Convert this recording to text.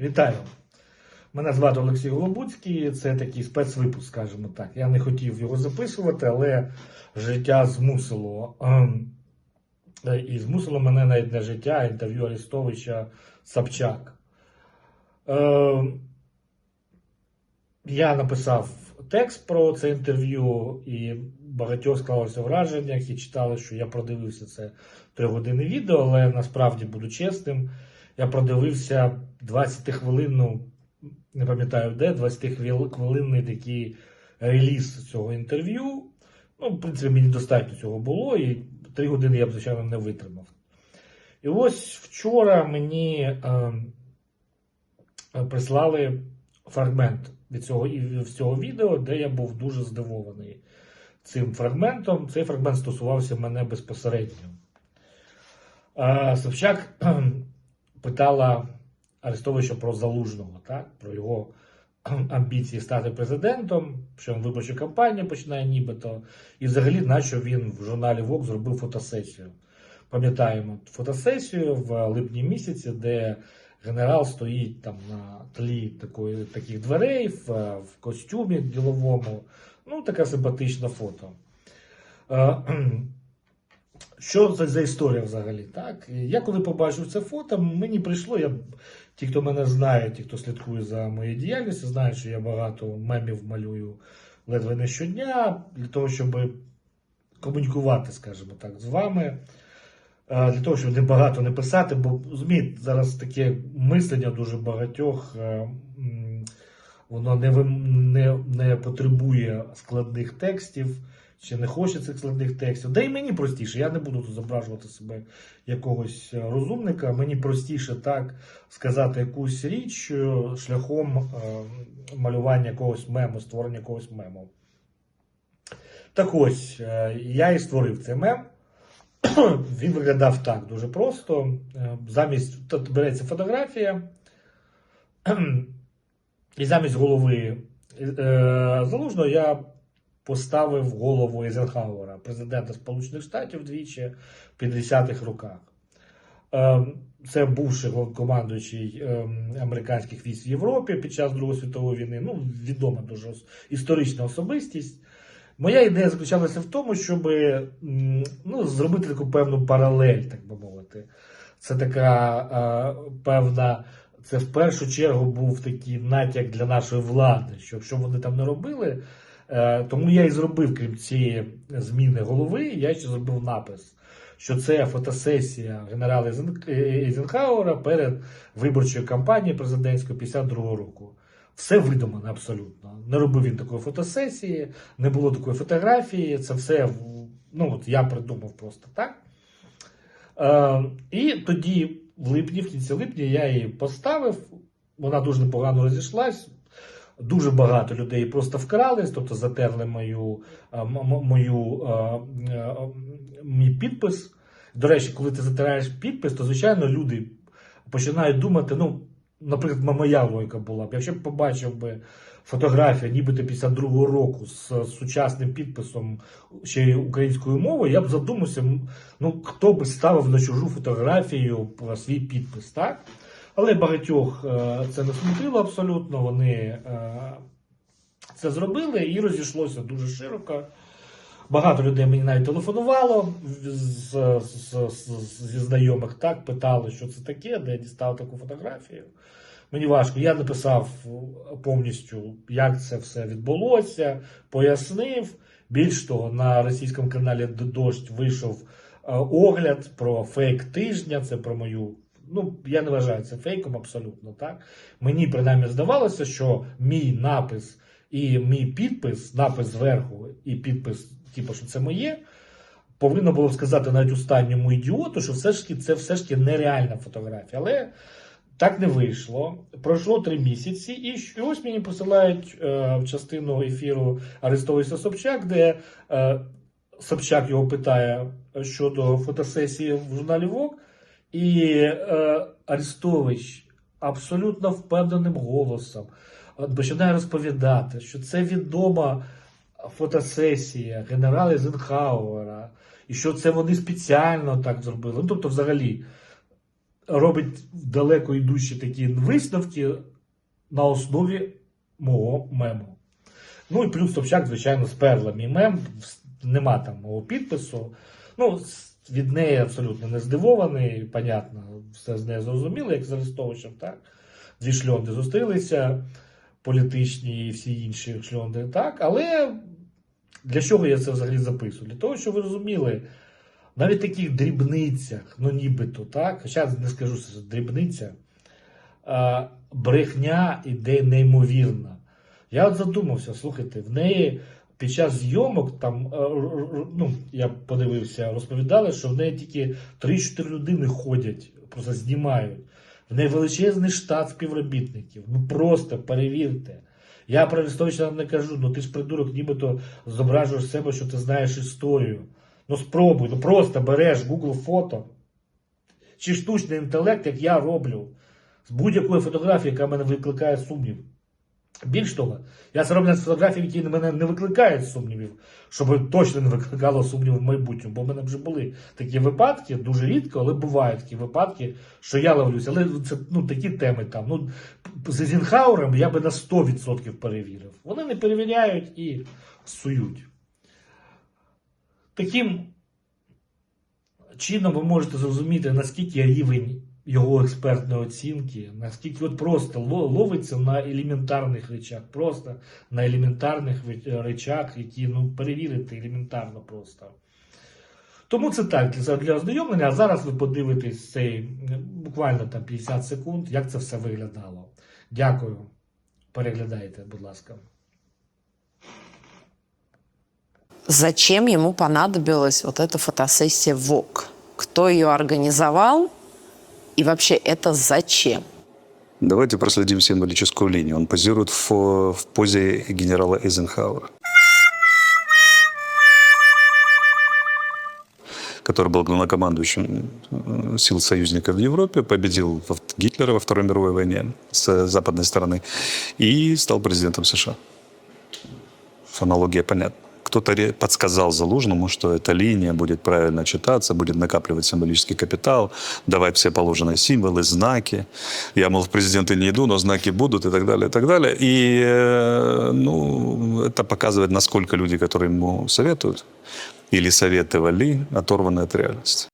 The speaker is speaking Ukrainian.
Вітаю! Мене звати Олексій Голобуцький. Це такий спецвипуск, скажімо так. Я не хотів його записувати, але життя змусило. ем, е, І змусило мене навіть не життя, а інтерв'ю Арестовича Собчак. Ем, Я написав текст про це інтерв'ю, і багатьох склалося враження, які читали, що я продивився це тригодинне відео, але насправді буду чесним. Я продивився 20 хвилинну, не пам'ятаю де, 20 хвилинний такий реліз цього інтерв'ю. Ну, в принципі, мені достатньо цього було, і 3 години я б, звичайно, не витримав. І ось вчора мені е, е, прислали фрагмент від цього, від цього відео, де я був дуже здивований цим фрагментом. Цей фрагмент стосувався мене безпосередньо. Е, Собчак питала Арестовича про залужного, так? про його амбіції стати президентом, що він виборчу кампанію починає нібито, і взагалі, наче він в журналі Vogue зробив фотосесію. Пам'ятаємо фотосесію в липні місяці, де генерал стоїть там на тлі такої, таких дверей в, в костюмі діловому. Ну, така симпатична фото. Що це за історія взагалі? Так? Я коли побачив це фото, мені прийшло. Я, ті, хто мене знає, ті, хто слідкує за моєю діяльністю, знають, що я багато мемів малюю ледве не щодня для того, щоб комунікувати, скажімо так, з вами. Для того, щоб не багато не писати, бо зміють зараз таке мислення дуже багатьох, е, воно не, не, не потребує складних текстів, чи не хоче цих складних текстів. Да і мені простіше, я не буду тут зображувати себе якогось е, розумника. Мені простіше так сказати якусь річ е, шляхом е, малювання якогось мему, створення якогось мему. Так ось, я і створив цей мем. Він виглядав так дуже просто. Замість тут береться фотографія, і замість голови залужного я поставив голову Ейзенхауера, президента Сполучених Штатів двічі в 50-х роках. Е, Це бувший головнокомандуючий е, американських військ в Європі під час Другої світової війни. Ну, відома дуже історична особистість. Моя ідея заключалася в тому, щоб ну, зробити таку певну паралель, так би мовити. Це така е, певна, це в першу чергу був такий натяк для нашої влади, що що вони там не робили. Е, тому я і зробив, крім цієї зміни голови, я ще зробив напис, що це фотосесія генерала Ейзен- Ейзенхауера перед виборчою кампанією президентською 52-го року. Все видумано абсолютно. Не робив він такої фотосесії, не було такої фотографії. Це все ну, от я придумав просто так. Е, і тоді, в липні, в кінці липня, я її поставив. Вона дуже непогано розійшлась. Дуже багато людей просто вкрались, тобто затерли мою, е, мою, е, е, мій підпис. До речі, коли ти затираєш підпис, то звичайно люди починають думати, ну, наприклад, моя логіка була б. Якщо б побачив би фотографію, нібито 52-го року з сучасним підписом ще й українською мовою, я б задумався, ну хто би ставив на чужу фотографію свій підпис, так? Але багатьох е, це не смутило абсолютно. Вони е, це зробили і розійшлося дуже широко. Багато людей мені навіть телефонувало з, з, з, зі знайомих, так, питали, що це таке, де я дістав таку фотографію. Мені важко. Я написав повністю, як це все відбулося, пояснив. Більш того, на російському каналі Дождь вийшов е, огляд про фейк тижня. Це про мою. Ну, я не вважаю це фейком абсолютно. так. Мені принаймні здавалося, що мій напис і мій підпис, напис зверху і підпис, типу, що це моє, повинно було сказати навіть останньому ідіоту, що все ж таки це все ж таки нереальна фотографія. Але так не вийшло. Пройшло три місяці, і ось мені посилають е, в частину ефіру Арестовича Собчак, де е, Собчак його питає щодо фотосесії в журналі Vogue, і е, Арестович абсолютно впевненим голосом е, починає розповідати, що це відома фотосесія генерала Ейзенхауера, і що це вони спеціально так зробили. Ну, тобто, взагалі, робить далеко йдущі такі висновки на основі мого мему. Ну і плюс Собчак, звичайно, сперла мій мем, нема там мого підпису. Ну, від неї абсолютно не здивований, понятно, все з нею зрозуміло, як з Арестовичем, так? Дві шльонди зустрілися, політичні і всі інші шльонди, так. Але для чого я це взагалі записую? Для того, щоб ви розуміли, навіть таких дрібницях, ну нібито, так, хоча не скажу, що це дрібниця, брехня іде неймовірна. Я от задумався, слухайте, в неї під час зйомок там, е, ну, я подивився, розповідали, що в неї тільки 3-4 людини ходять, просто знімають. В неї величезний штат співробітників. Ну просто перевірте. Я про Арестовича не кажу, ну ти ж придурок, нібито зображуєш себе, що ти знаєш історію. Ну спробуй, ну просто береш Google фото чи штучний інтелект, як я роблю, з будь-якої фотографії, яка мене викликає сумнів. Більш того, я це роблю з фотографій, які мене не викликають сумнівів, щоб точно не викликало сумнівів в майбутньому. Бо в мене вже були такі випадки, дуже рідко, але бувають такі випадки, що я ловлюся. Але це ну, такі теми там. Ну, з Езінхауром я би на 100% перевірив. Вони не перевіряють і сують. Таким чином ви можете зрозуміти, наскільки рівень його експертної оцінки, наскільки от просто ловиться на елементарних речах, просто на елементарних речах, які ну, перевірити елементарно просто. Тому це так для, ознайомлення. А зараз ви подивитесь цей буквально там 50 секунд, як це все виглядало. Дякую. Переглядайте, будь ласка. Зачем ему понадобилась вот эта фотосессия ВОК? Кто ее организовал? И вообще это зачем? Давайте проследим символическую линию. Он позирует в, в позе генерала Эйзенхауэра, который был главнокомандующим э, сил союзников в Европе, победил Гитлера во Второй мировой войне с западной стороны и стал президентом США. Аналогия понятна. Кто-то подсказал Залужному, что эта линия будет правильно читаться, будет накапливать символический капитал, давать все положенные символы, знаки. Я, мол, в президенты не иду, но знаки будут и так далее, и так далее. И э, ну, это показывает, насколько люди, которые ему советуют или советовали, оторваны от реальности.